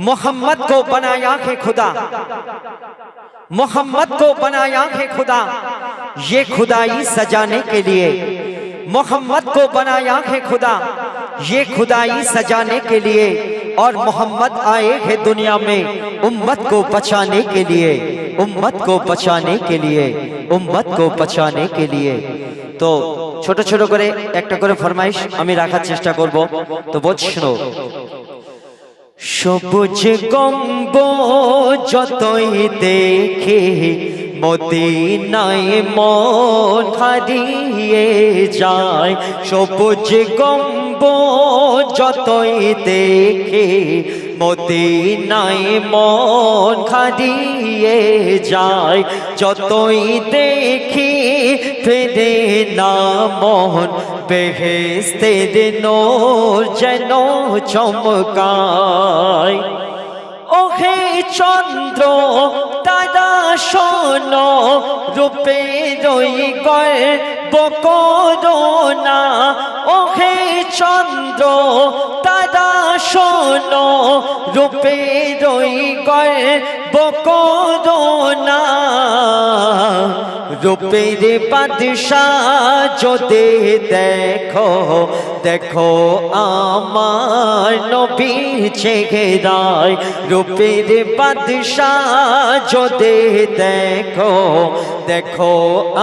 मोहम्मद को बनाया है खुदा मोहम्मद को बनाया है खुदा ये खुदाई सजाने के लिए मोहम्मद को बनाया है खुदा ये खुदाई सजाने के लिए और मोहम्मद आए हैं दुनिया में उम्मत को बचाने के लिए उम्मत को बचाने के लिए उम्मत को बचाने के लिए তো ছোট ছোট করে একটা করে ফরমাইশ আমি রাখার চেষ্টা করব তো বলছো সবুজ গম্ব যতই দেখে, মদিনায় মন হারিয়ে যায়। সবুজ গম্ব যতই দেখে, মদিনায় মন হারিয়ে যায়। যতই দেখি, ফেরে না মন বেহেস্তের নোর যেন চমকায়। ওহে চন্দ্র তারা শোন, রূপে রই গর্ব করোনা ওহে চন্দ্র তারা শোন, রূপে রই গর্ব করোনা রূপের বাদশাহ যদি দেখো দেখো আমার নবী চেহারায়। রূপের বাদশাহ যদি দেখো দেখো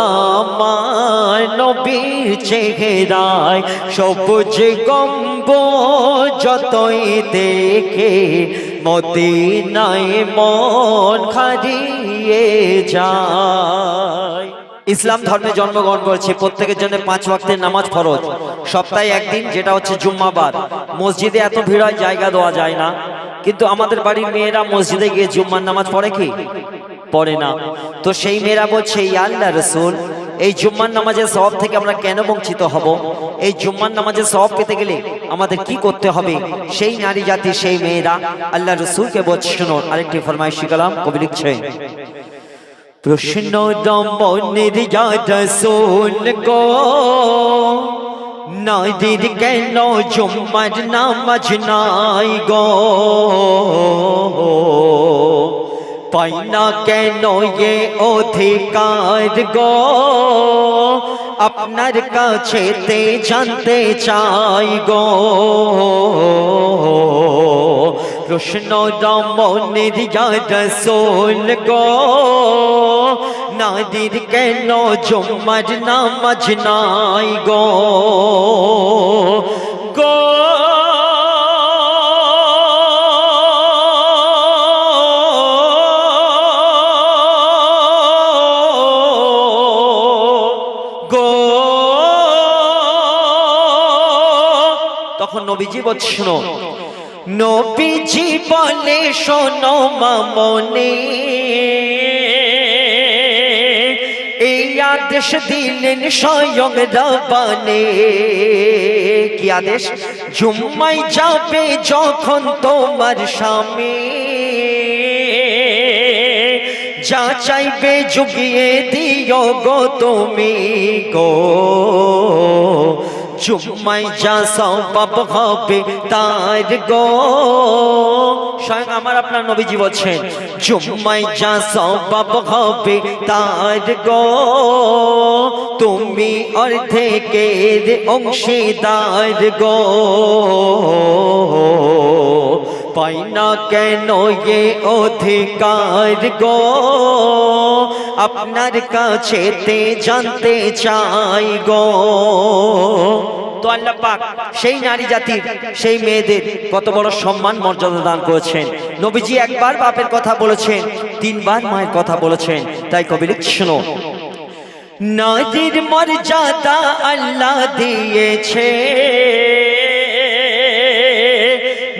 আমার নবীর চেহারায়। সবুজ গম্ব যতই দেখে, মদিনায় মন হারিয়ে যায়। ইসলাম ধর্মে জন্মগ্রহণ করেছে। প্রত্যেকের জন্য পাঁচ ওয়াক্তের নামাজ ফরজ। সপ্তাহে একদিন, যেটা হচ্ছে জুম্মাবাদ। মসজিদে এত ভিড় হয়, জায়গা দেওয়া যায় না। কিন্তু আমাদের বাড়ির মেয়েরা মসজিদে গিয়ে জুম্মার নামাজ পড়ে কি? পড়ে না। তো সেই মেয়েরা বলছে "ইয়া আল্লাহ রসুল, এই জুম্মার নামাজের সব থেকে আমরা কেন বঞ্চিত হব? এই জুম্মার নামাজের সব পেতে গেলে আমাদের কি করতে হবে? সেই নারী জাতি, সেই মেয়েরা আল্লাহ রসুলকে বলছে, শুনুন, আরেকটি ফরমাইশ শিখালাম, কবি লিখছে প্রশ্ন দমনের রসুল গো নারীর কেন জুম্মার নামাজ নাই গো পাই না কেন এ অধিকার গো আপনার কাছে তে জানতে চাই গো প্রশ্ন রমনের রসোল গো। নারীর কেন জুম্মার নামাজ নাই গো? গো। তখন নবীজি বলছে শোনো নবীজি বলে শোনো মামনে। এই আদেশ দিলেন স্বয়ং রবানে কি আদেশ? জুম্মাই যাবে যখন তোমার স্বামী। যা চাইবে যুগিয়ে দিও গো তুমি গো। জুম্মাই যা পাপ হবে তার গো। স্বয়ং আমার আপনার নবীজি বলছেন জুম্মাই যা পাপ হবে তার গো। তুমি অর্ধেকের অংশীদার গো। না কেন এ অধিকার গো? আপনার কাছে তে জানতে চাই গো। তো আল্লাহ পাক সেই নারী জাতির, সেই মেয়েদের কত বড় সম্মান, মর্যাদা দান করেছেন। নবীজি একবার বাপের কথা বলেছেন, তিনবার মায়ের কথা বলেছেন। তাই কবি লিখছেন নারীর মর্যাদা আল্লাহ দিয়েছে।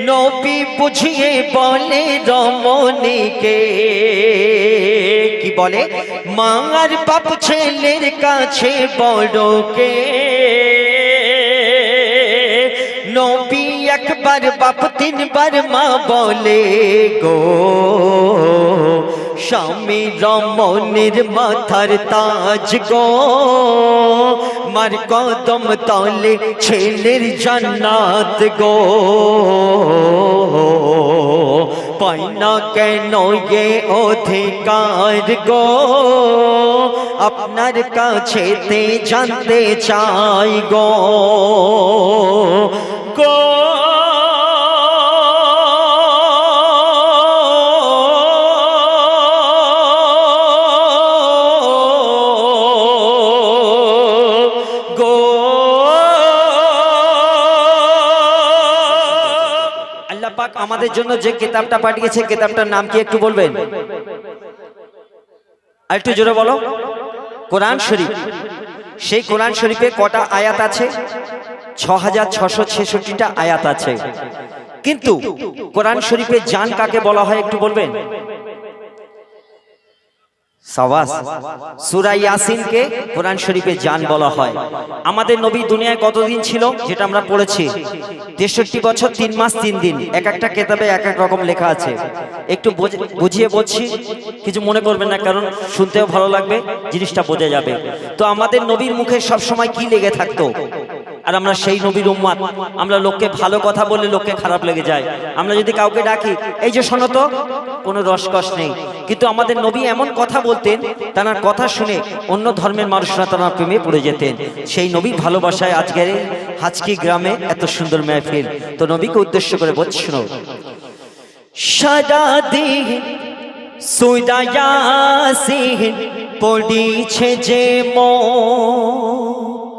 নবী বুঝিয়ে বলে রমণীকে। কি বলে? মার বাপ ছেলের কাছে বড়কে নবী একবার বাপ, তিনবার মা বলে গো। স্বামী রমণের মাথার তাজ গো। মার কদম তলে ছেলের জান্নাত গো। পাই না কেন এ অধিকার গো? আপনার কাছে তে জানতে চাই গো। জন্য যে কিতাবটা পাঠিয়েছে, কিতাবটার নাম কি একটু বলবেন? আরেকটু জোরে বলো। কোরআন শরীফ। সেই কোরআন শরীফে কটা আয়াত আছে? ছ হাজার ছশো ছেষট্টিটা আয়াত আছে। কিন্তু কোরআন শরীফে জান কাকে বলা হয় একটু বলবেন? কোরআন বলা হয়। আমাদের দুনিয়ায় কতদিন ছিল যেটা আমরা পড়েছি? বছর, তিন মাস, তিন দিন। এক একটা কেতাবে এক এক রকম লেখা আছে। একটু বোঝ- বুঝিয়ে কিছু মনে করবেন না, কারণ শুনতেও ভালো লাগবে, জিনিসটা বোঝা যাবে। তো আমাদের নবীর মুখে সব সময় কি লেগে থাকতো? আর আমরা সেই নবীর উম্মাদ আমরা লোককে ভালো কথা বললে লোককে খারাপ লেগে যায়। আমরা যদি কাউকে ডাকি, এই যে শোনো তো, কোনো রসকস নেই। কিন্তু আমাদের নবী এমন কথা বলতেন তার কথা শুনে অন্য ধর্মের মানুষরা তার প্রেমে পড়ে যেতেন। সেই নবীর ভালোবাসায় আজকের হাজকি গ্রামে এত সুন্দর মেহফিল। তো নবীকে উদ্দেশ্য করে বলছিল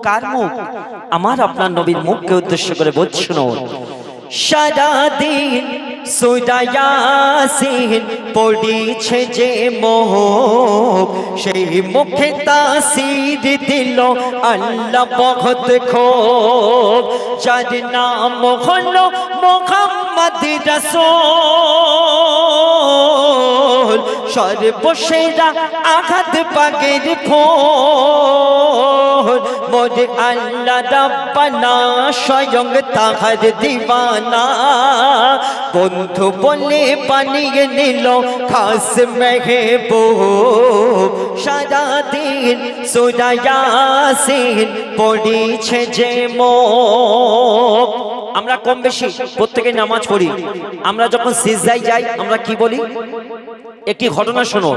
কার মুখ? আমার আপনার নবীর মুখকে উদ্দেশ্য করে বলছিল সারা দিন সুদায়াসিন পড়িছে যে মোহ সেই মুখে তাসির দিল আল্লাহ বহুত খোব। যার নাম হলো মোহাম্মদ রসূল। সর্বসেরা আঘাত পাগের ফোর মোর আল্লাহ রাব্বানা, স্বয়ং তাহার দিবানা। বন্ধু বলে পানিয়ে নিল খাস মেহবুব। সারাদিন সুরায়াসিন পড়িছে যে মুখ আমরা কম বেশি প্রত্যেকে নামাজ পড়ি। আমরা যখন সিজদায় যাই, আমরা কি বলি? একটি ঘটনা শোনো।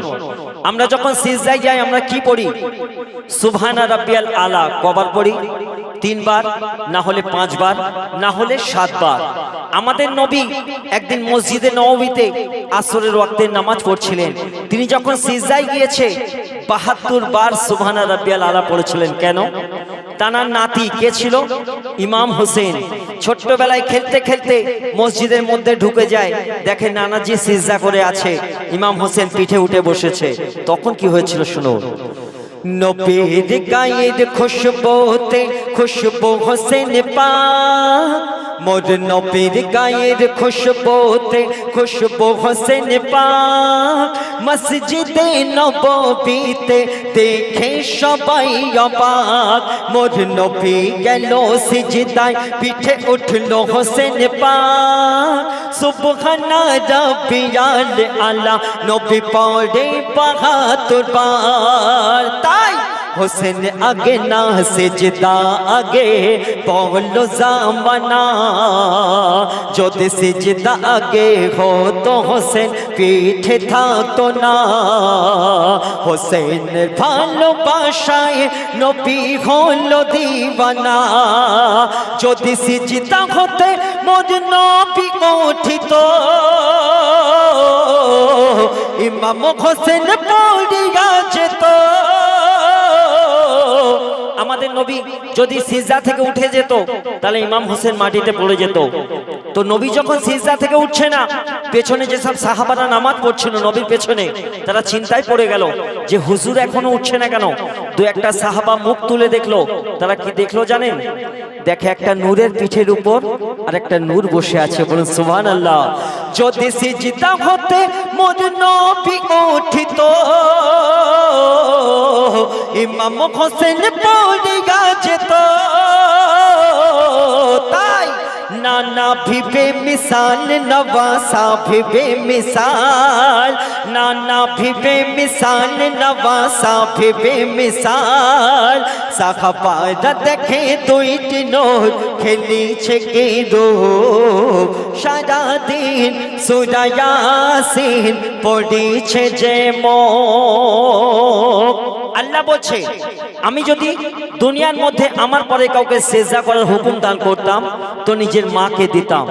আমরা যখন সিজদায় যাই, আমরা কি পড়ি? সুবহানা রাব্বিয়াল আলা, কবার পড়ি? তিনবার, না হলে পাঁচবার, না হলে সাতবার। আমাদের নবী একদিন মসজিদে নববীতে আসরের ওয়াক্তে নামাজ পড়ছিলেন। তিনি যখন সিজদায় গিয়েছে বাহাত্তর বার সুবহানা রাব্বিয়াল আলা পড়েছিলেন, কেন? তানার নাতি কে ছিল? ইমাম হোসেন। ছোট্টবেলায় খেলতে খেলতে মসজিদের মধ্যে ঢুকে যায়, দেখে নানাজি সিজদা করে আছে, ইমাম হোসেন পিঠে উঠে বসেছে। তখন কি হয়েছিল শুনো? নবীর গায়ের খুশবুতে খুশবু হোসেন পা মোর নবীর গায়ের খুশবুতে খুশবু হোসেন পাক। মসজিদে নববীতে দেখে সবাই অবাক। মোর নবী গেল সিজদায়, পিঠে উঠল হোসেন পাক। সুবহানা রাব্বিয়াল আলা নবী পড়ে বাহাত্তর বার তাই হোসেন আগে না সেজদা, আগে বলো জামানা। যদি সেজদা আগে হতো হোসেন, পিঠে থাকতো না। হোসেনের ভালোবাসায় নবী হলো দিবানা। যদি সিজদা হতে মোর নবী উঠিত ইমাম হোসেন পড়িয়া আমাদের নবী যদি সিজা থেকে উঠে যেত, তাহলে ইমাম হোসেন মাটিতে পড়ে যেত। তো নবী যখন সিজা থেকে উঠছে না, পেছনে যেসব সাহাবারা নামাজ পড়ছিল নবীর পেছনে, তারা চিন্তায় পড়ে গেল যে হুজুর এখনও উঠছে না কেন? দু একটা সাহাবা মুখ তুলে দেখল, তারা কি দেখল জানেন? দেখে একটা নূরের পিঠের উপর আর একটা নূর বসে আছে। বলুন সুবহান আল্লাহ যদি সিজদা হতে মোর নবী উঠিত ইমাম হোসেন পড়িয়া যেত। তাই নানা ভিবে মিসাল নবাসা ভিবে মিসাল নানা ভিবে মিসাল নবাসা ভিবে মিসাল শাখা পায়রা দেখে দুইটি নোট খেলিছে কে দো সারাদিন সুরায়াসিন পড়িছে যে মো আল্লাহ বলছে আমি যদি দুনিয়ার মধ্যে আমার পরে কাউকে সেজা করার হুকুম দান করতাম, তো নিজের মাকে দিতাম।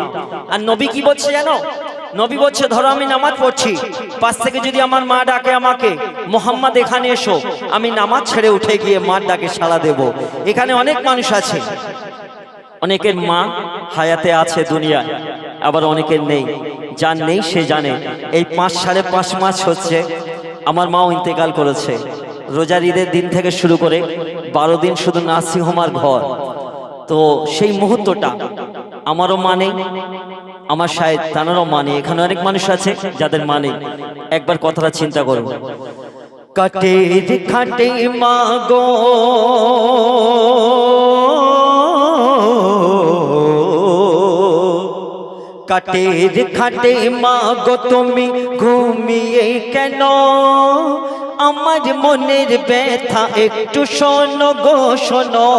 আর নবী কি বলছে জানো? নবী বলছে, ধরো আমি নামাজ পড়ছি, পাশ থেকে যদি আমার মা ডাকে আমাকে, মোহাম্মদ, এখানে এসো, আমি নামাজ ছেড়ে উঠে গিয়ে মার ডাকে সাড়া দেব। এখানে অনেক মানুষ আছে। অনেকের মা হায়াতে আছে দুনিয়ায়, আবার অনেকের নেই। যার নেই সে জানে। এই পাঁচ সাড়ে পাঁচ মাস হচ্ছে, আমার মাও ইন্তেকাল করেছে। রোজার ঈদের দিন থেকে শুরু করে বারো দিন শুধু নার্সিংহোমার ঘর। তো সেই মুহূর্তটা আমারও মানে আমার সাহেব তানারও মানে এখানে অনেক মানুষ আছে যাদের মানে। একবার কথাটা চিন্তা করুন কাটের খাটে মাগো কাটের খাটে মাগো তুমি ঘুমিয়ে কেন? আমার মনের ব্যথা, একটু শোনো গো, শোনো।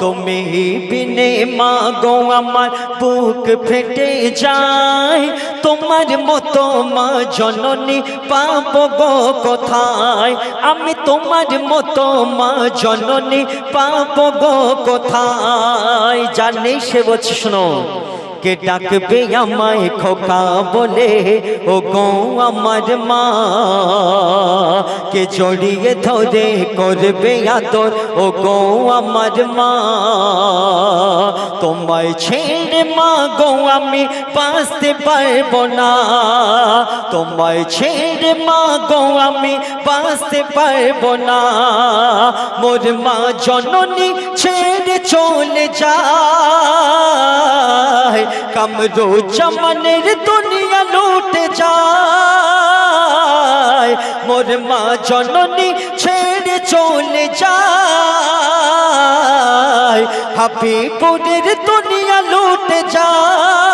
তুমি বিনে মাগো, আমার বুক ফেটে যায়। তোমার মতো মা জননী পাবো গো কোথায়? আমি তোমার মতো মা জননী পাবো গো কোথায়? জানি সে বলছে, শোনো। কে ডাকবে আমায় খোকা বলে ও গো আমার মা কে জড়িয়ে ধরে করবে আদর ও গো আমার মা তোমায় ছেড়ে মা গো আমি বাঁচতে পারব না তোমায় ছেড়ে মা গো আমি বাঁচতে পারব না মোর মা জননী ছেড়ে চলে যায়। কামরো চমনের দুনিয়া লুটে যায়। মোর মা জননী ছেড়ে চলে যায়। হাবিপুরের দুনিয়া লুটে যায়।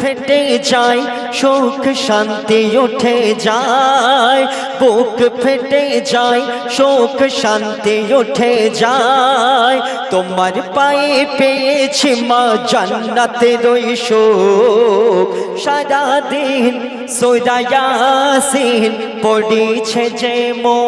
ফেটে যায়, সুখ শান্তি উঠে যায়। বুক ফেটে যায়, সুখ শান্তি উঠে যায়। তোমার পায়ে পেয়েছি মা জান্নাতের ওই সুখ। সারাদিন সোরায়াসিন পড়িছে যে মো